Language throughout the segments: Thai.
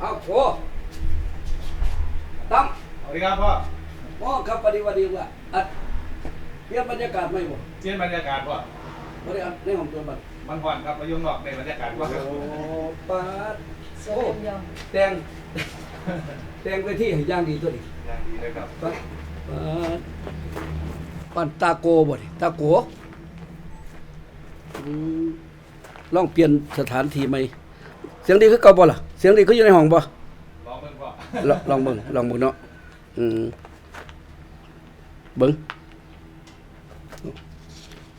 เอาโอ้ตั้มสวัสดีครับพ่อมองครับปฏิวัติว่าอัดเปลี่ยนบรรยากาศไหมบ่เปลี่ยนบรรยากาศพ่อบริอัดในห้องตัวบัดมันผ่อนครับมายุ่งนอกในบรรยากาศพ่อโอ้ปาดเสื้อเต็มยอมแตงแตงไปที่ให้ย่างดีตัวนี้อย่างดีเลยครับปาดปาดปันตาโกบ่นี่ตาโกอืมลองเปลี่ยนสถานที่ไหม เสียงดีคือเก่าบ่ล่ะเสียงดีคืออยู่ในห้องบ่ลองเบิ่งพ่อลองลองเบิ่งลองเบิ่งเนาะอืมเบิ่ง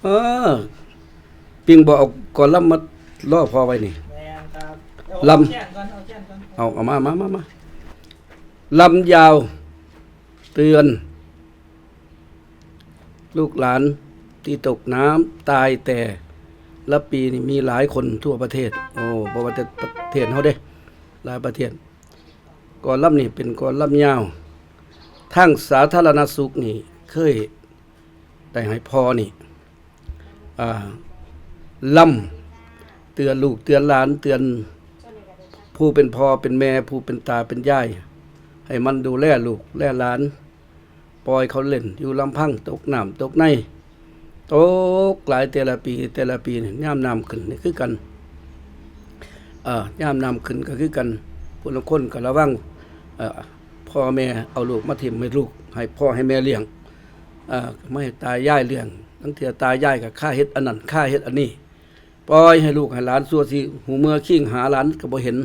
เออปิงบ่เอาก่อนลำมาล่อพอไว้นี่แมนครับลำเอาแขนก่อนเอาแขนก่อนเอาเอามามามามาลำยาว เตือน ลูกหลานที่ตกน้ำตายแต่ ละปีนี่มีหลายคนทั่วประเทศ โอ้บ่ว่าแต่ประเทศเฮาเด้ หลายประเทศก่อนลำนี่เป็นก่อนลำยาวทางสาธารณสุขนี่เคยได้ให้พอนี่อ่ำเตือนลูกเตือนหลานเตือนผู้เป็นพ่อเป็นแม่ผู้เป็นตาเป็นยายให้มันดูแลลูกแลหลาน ปล่อยเขาเล่นอยู่ลำพังตกน้ำตกใน ตกหลายแต่ละปีแต่ละปีนี่ย่ามน้ำขึ้นนี่คือกันเอ่อย่ามน้ำขึ้นก็คือกันผู้ละคนก็ระวังเอ่อพ่อแม่เอาลูกมาถิ่มให้ลูก ให้พ่อให้แม่เลี้ยงเอ่อไม่ให้ตายย่ายเลี้ยงตั้งเถื่อตายย่ายกับค่าเฮ็ดอันนั้นค่าเฮ็ดอันนี้ปล่อยให้ลูกให้หลานสัวสิหูเมื่อขิ้งหาหลานก็บ่เห็น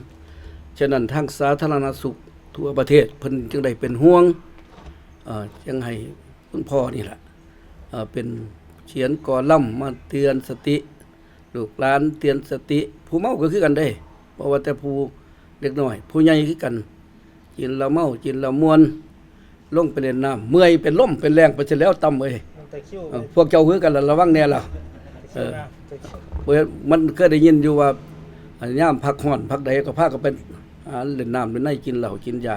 ฉะนั้นทางสาธารณสุขทั่วประเทศเพิ่นจึงได้เป็นห่วงเอ่อยังให้คุณพ่อนี่แหละเอ่อเป็น ขียนกอล่ำมาเตือนสติ ลูกหลานเตือนสติ ผู้เมาก็คือกันได้เพราะว่าแต่ผู้เล็กน้อย ผู้ใหญ่คือกันกินแล้วเมากินแล้วมวนลงไปเล่นน้ำเมื่อยเป็นล่มเป็นแรงไปเสียแล้วต่ำเอ้ยเอาตะคริวเออพวกเจ้าคือกันล่ะระวังแน่ล่ะตะคริวนะตะคริวเว้ยมันเคยได้ยินอยู่ว่าอันย่ามพักห่อนพักใดก็พาก็เป็นหาเล่นน้ำเล่นในกินเหล้ากินยา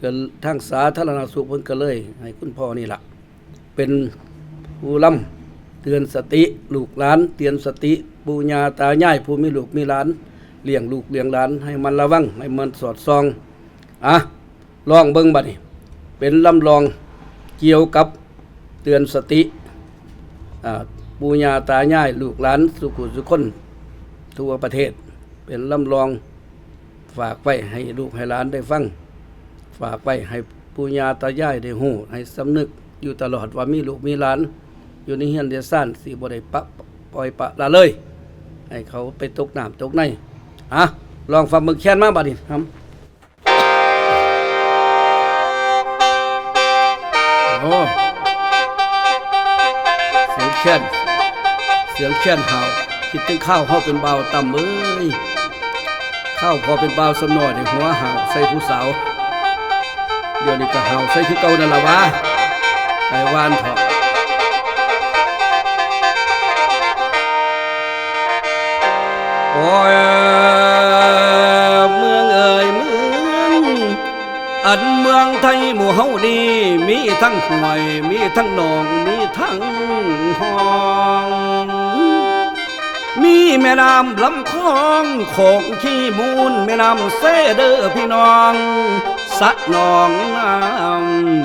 ก็ทางสาธารณสุขเพิ่นก็เลย ให้คุณพ่อนี่ล่ะ เป็นผู้ล่ำ เตือนสติลูกหลาน เตือนสติปู่ย่าตายายผู้มีลูกมีหลานเลี้ยงลูกเลี้ยงหลานให้มันระวังให้มันสอดส่องอะลองเบิ่งบัดนี้เป็นลำลองเกี่ยวกับเตือนสติอ่าปูญาตายายลูกหลานสุขุสุคนทั่วประเทศ เป็นลำลองฝากไว้ให้ลูกให้หลานได้ฟัง ฝากไว้ให้ปูญาตายายได้หูให้สำนึกอยู่ตลอดว่ามีลูกมีหลาน อยู่ในเฮียนเดียซ่านสีบ่ได้ปะปล่อยปะละเลย ให้เขาไปตกน้ำตกในอะลองฟังมึงแค้นมาบัดนี้ครับโอ้เสียงแค้นเสียงแค้นเห่าคิดถึงข้าวเฮาเป็นเบาต่ำเอ้ยข้าวพอเป็นเบาสำนอยในหัวเห่าใส่ผู้สาวเดี๋ยวนี้ก็เห่าใส่คือเก่านั่นละวะไก่วานเถอะ เมืองเอ่ยเมืองอันเมืองไทยหมู่เฮานี่มีทั้งห้วยมีทั้งหนองมีทั้งห้องมีแม่น้ำลำคลองโขงขี้มูลแม่น้ำเสเด้อพี่น้องสะหนองน้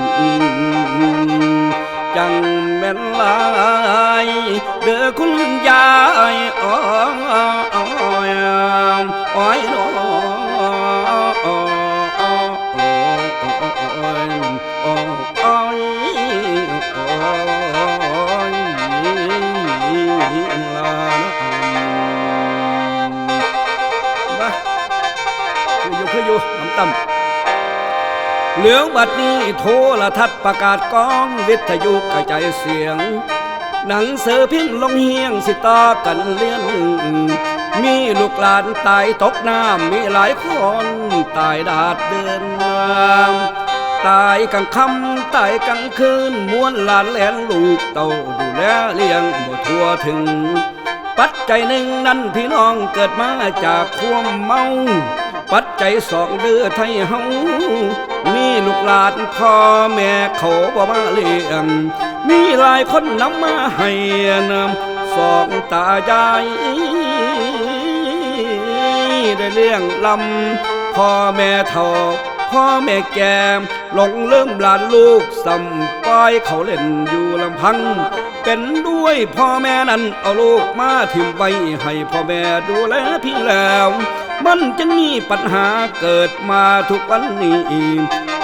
ำจัง ม่นหลายเด้อคุณยายอ้อยอ้อยอ้อยน้มาคืออยู่คืออยู่น้ำต่ำ เหลืองบัดนี้โทรทัศน์ประกาศกองวิทยุกระจายเสียง หนังเสือพิมพ์ลงเฮียงสิตากันเลี้ยงมีลูกหลานตายตกน้ำมีหลายคนตายดาดเดินน้ำตายกลางค่ำตายกลางคืนม้วนหลานแหลนลูกเต่าดูแลเลี้ยงบ่ทั่วถึง ปัจจัยหนึ่งนั้นพี่น้องเกิดมาจากความเมา ปัจจัยสองเดือไทยเฮา มีลูกหลานพ่อแม่เขาบ่มาเลี้ยงมีหลายคนนำมาให้นำสองตายายได้เลี้ยงลำพ่อแม่เฒ่าพ่อแม่แก่หลงเริ่มหลานลูกสัมปอยเขาเล่นอยู่ลำพัง เป็นด้วยพ่อแม่นั้นเอาลูกมาถิ่มไว้ให้พ่อแม่ดูแลพี่แล้ว มันจึงมีปัญหาเกิดมาทุกวันนี้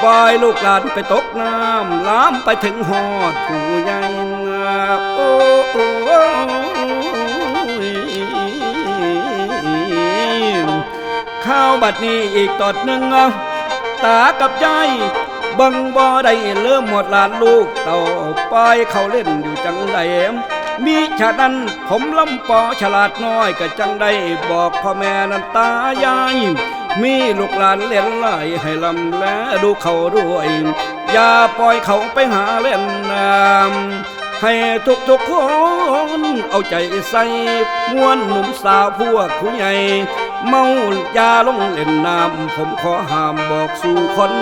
ปล่อยลูกหลานไปตกน้ำล้ามไปถึงหอดผู้ใหญ่โอ้โอ้ข้าวบัดนี้อีกตอดหนึ่งตากับยายบังบ่ได้เริ่มหมดหลานลูกเต่าปล่อยเขาเล่นอยู่จังใดม มีฉะนั้นผมล่ำปอฉลาดน้อยก็จังได้บอกพ่อแม่นันตายาย มีลูกหลานเล่นไหลให้ลำและดูเขาด้วย อย่าปล่อยเขาไปหาเล่นน้ำให้ทุกทุกคนเอาใจใส่มวนหนุ่มสาวพวกผู้ใหญ่ เมาอย่าลงเล่นน้ำผมขอห้ามบอกสู่คน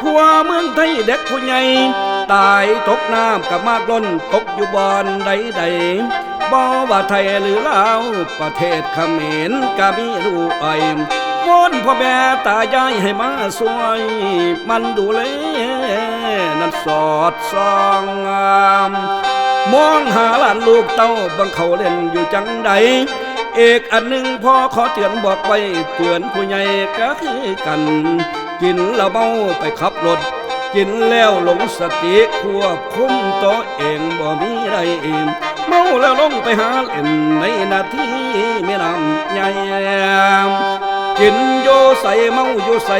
ทั่วเมืองไทยเด็กผู้ใหญ่ ตายตกน้ำกับมากล้นตกอยู่บอนใดใดๆบ่ว่าไทยหรือลาวประเทศเขมรก็มีลูกไอวอนพ่อแม่ตายายให้มาสวย มันดูแลนั้นสอดส่องงามมองหาหลานลูกเต้าบังเขาเล่นอยู่จังใดเอกอันหนึ่งพ่อขอเตือนบอกไว้เตือนผู้ใหญ่ก็คือกัน กินแล้วเมาไปขับรถ กินแล้วหลงสติควบคุมตัวเองบ่มีไรเองเมาแล้วลงไปหาเล่นในนาทีแม่นำใหญ่กินโยใส่เมาโยใส่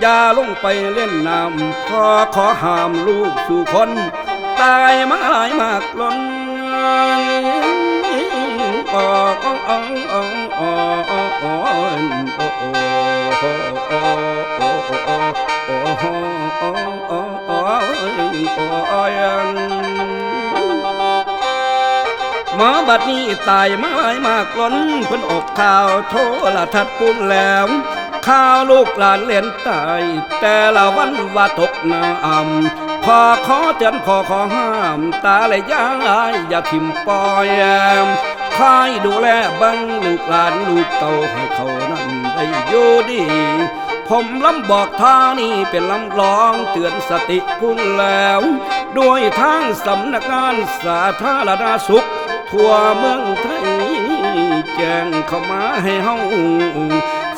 อย่าลงไปเล่นน้ำพ่อขอห้ามลูกสู่คน ตายมาหลายมากล้น มาบัดนี้ตายไมาหลายมากล้นเพิ่นออกข่าวโทรทัศน์ปุ่นแล้วข้าวลูกหลานเล่นตาย แต่ละวันว่าตกน้ำพอขอเตือนพอขอห้าม ตาและยายอย่าทิมปอย คอยดูแลบังลูกหลานลูกเต่าให้เขานั้นได้อยู่ดี ผมลำบอกทางนี้เป็นลำลองเตือนสติพุ่นแล้ว ด้วยทางสำนักงานสาธารณสุข ทั่วเมืองไทยแจ้งเข้ามาให้เฮา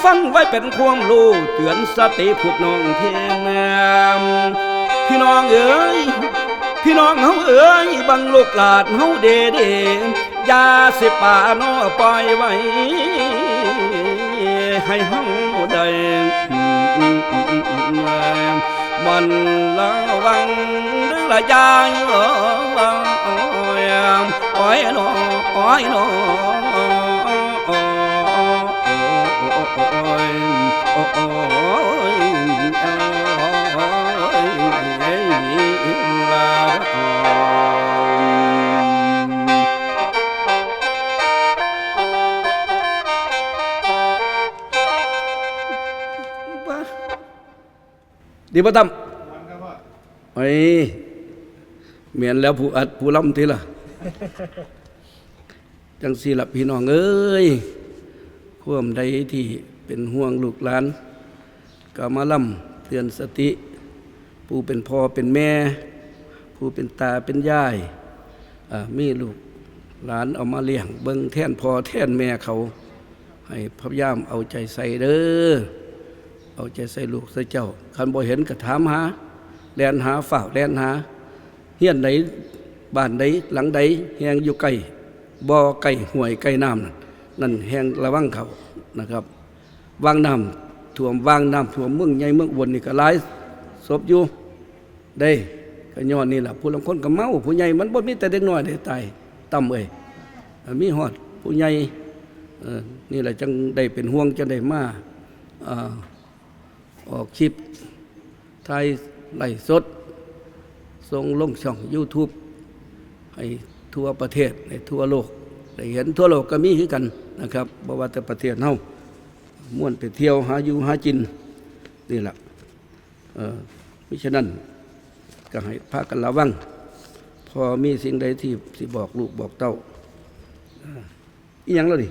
ฟังไว้เป็นความรู้เตือนสติพวกน้องเพียงแนมพี่น้องเอ๋ยพี่น้องเฮาเอ๋ยบังลูกหลานเฮาเดเด ยาสิป่านอปล่อยไว้ ให้เฮาได้มันระวังเรื่อละยายเอ๋ยอ้อยน้ออ้อยน้อ ดีป่ะตั้มมันครับพ่อไอ้เมียนแล้วผู้อัดผู้ล่ำทีละจังสีละพี่น้องเอ้ยความใดที่เป็นห่วงลูกหลานก็มาล่ำเตือนสติ ผู้เป็นพ่อเป็นแม่ ผู้เป็นตาเป็นยายอ่ามีลูกหลานเอามาเลี้ยง เบิ่งแท่นพ่อแท่นแม่เขา ให้พยายามเอาใจใส่เด้อ เอาใจใส่ลูกใส่เจ้าคันบ่เห็นก็ถามหาแลนหาฝ่าวแลนหาเฮียนใดบ้านใดหลังใดแหงอยู่ไกลบ่อไก่ห่วยไก่น้ำนั่นนั่นแหงระวังเขานะครับวางน้ำท่วมวางน้ำท่วมเมืองใหญ่เมืองอุบนนี่ก็หลายศพอยู่ได้ก็ย้อนนี่แหละผู้ลางคนก็เมาผู้ใหญ่มันบ่มีแต่เด็กน้อยได้ตายต่ำเอ้ยมีฮอดผู้ใหญ่นี่แหละจังได้เป็นห่วงจังได้มาอ่า ออกคลิปไทยไล่สดส่งลงช่อง YouTube ให้ทั่วประเทศในทั่วโลก ได้เห็นทั่วโลกก็มีคือกันนะครับบ่ว่าแต่ประเทศเฮาม่วนไปเที่ยวหาอยู่หากินนี่แหละเออมิฉะนั้นก็ให้พากันระวัง พอมีสิ่งใดที่สิบอกลูกบอกเต้าอ่าอีหยังแล้วดิ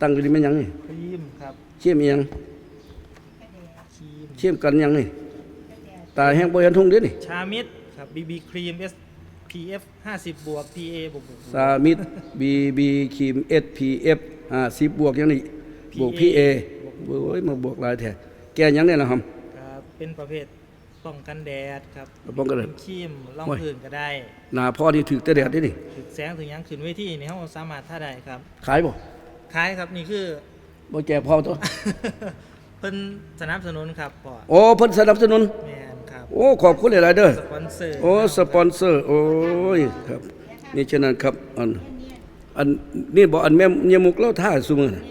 ตั้งอยู่นี่แม่นหยังนี่ครีมครับ เชี่ยมอีหยังค เข้มกันยังนี่ ตายแห้งบ่เห็นทุ่งเด้นี่ ชามิดครับ BB ครีม SPF 50บวก PA บวกบวกบวก สามิด BB ครีม SPF 50บวกยังนี่ บวก PA โอ้ยมาบวกหลายแท้แกยังได้ล่ะครับ ครับเป็นประเภทป้องกันแดดครับป้องกันแดดเป็นครีมร่องโอ้ย พื้นก็ได้หน้าพ่อที่ถึกแต่แดดเด้นี่ ถึกแสงถึงหยังขึ้นเวทีนี่เขาสามารถท่าได้ครับขายบ่คล้ายครับนี่คือ บ่แจกพอตัว เพิ่นสนับสนุนครับพ่อโอ้เพิ่นสนับสนุน แมนครับ โอ้ขอบคุณหลายๆเด้อสปอนเซอร์โอ้สปอนเซอร์ โอ้ยครับ นี่ฉะนั้นครับอันอันนี่บอกอันแม่เมียมุกเล่าท่าซุมื้อน่ะ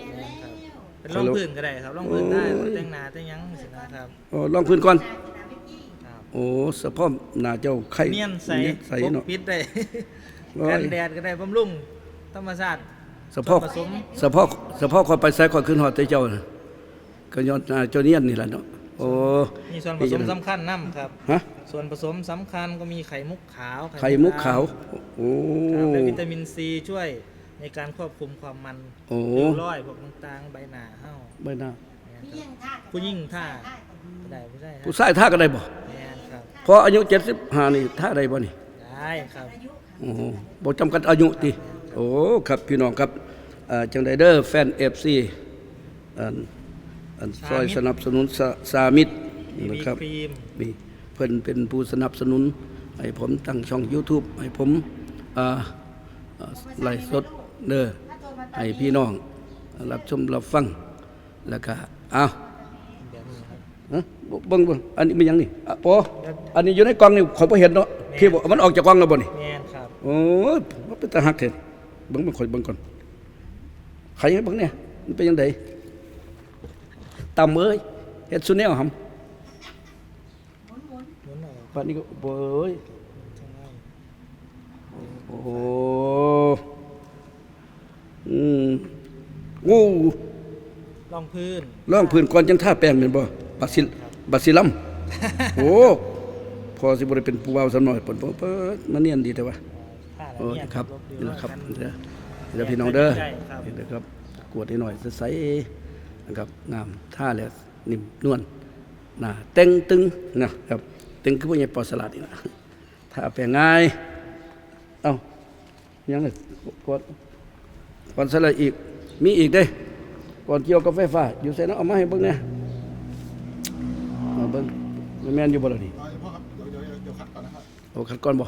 เป็นร่องพื้นก็ได้ครับร่องพื้นได้โอ้ย แต่งหน้าแต่งหยังสินะครับอ๋อลองพื้นก่อน ครับโอ้สะพอมหน้าเจ้าไข่เนียนใสใสปกเนาะ ปิดได้โอ้ย กันแดดก็ได้บำรุงธรรมชาติ สะพอผสม สะพอสะพอคนไปใส่คนขึ้นฮอดแต่เจ้าน่ะ ก็ย้อนหน้าเจ้าเนียนนี่ล่ะเนาะโอ้ มีส่วนผสมสำคัญนํครับ ฮะ ส่วนผสมสำคัญก็มีไข่มุกขาวไข่มุกขาว โอ้ดำครับและวิตามินซีช่วยในการควบคุมความมันโอ้ ริ้วรอยพวกต่างๆใบหน้าเฮาใบหน้าแม่นครับ ผู้หญิงท่าก็ได้ผู้ชายผู้ชายท่าก็ได้บ่แม่นครับพออายุ75นี่ท่าได้บ่นี่ ได้ครับ โอ้โหบ่จำกัดอายุติ โอ้ ครับ พี่น้องครับอ่าจังไดเดอร์แฟน FC อัน อันซอยสนับสนุนสาสามิตรมีนะครับครีมมีเพิ่นเป็นผู้สนับสนุน ให้ผมตั้งช่อง YouTube ให้ผมอ่าอ่าไลฟ์สดเด้อให้พี่น้อง รับชมรับฟัง แล้วก็อ้าวแบบนี้ครับฮะเบิ่งเบิ่งอันนี้มันหยังนี่อะปออันนี้อยู่ในกล่องนี่ข่อยบ่เห็นเนาะพี่บอกมันออกจากกล่องแล้วบ่นี่แม่นครับโอ้ยมันเป็นตาหักเถิดเบิ่งมันข่อยเบิ่งก่อนใครให้เบิ่งเนี่ยมันเป็นยังไง ตำเอ้ยเฮ็ดซุแนวหำหมุนออกป่านนี้ก็บ่เอ้ยข้างในโอ้โหอืมงูรองพื้นร่องพื้นก่อนจังท่าแป้งแม่นบ่บักซิบักซิลัมโอ้พอสิบ่ได้เป็นผู้เว้าซะหน่อยเปิ่นเปิดมันเนียนดีแต่ว่าผ้าโอ้ละเอียดครับลบนี่ดีแหละครับกันเดี๋ยวเดี๋ยวพี่น้องเด้อใช่ครับเดี๋ยวครับกวดให้หน่อยใสๆ นะครับงามท่าแล้วนิ่มนวลน้าเต็งตึงนะครับตึงคือพวกใหญ่ปอสลัดนี่นะถ้าแปลงง่ายเอ้ายังไงก่อนก่อนสลัดอีกมีอีกเด้ก่อนเกี่ยวกับไฟฟ้าอยู่ใส่น้ำเอามาให้เบิ่งเนี่ยเอาเบิ่งแม่นอยู่บ่ล่ะนี่เดี๋ยวขัดก่อนนะครับโอ้ขัดก่อนบ่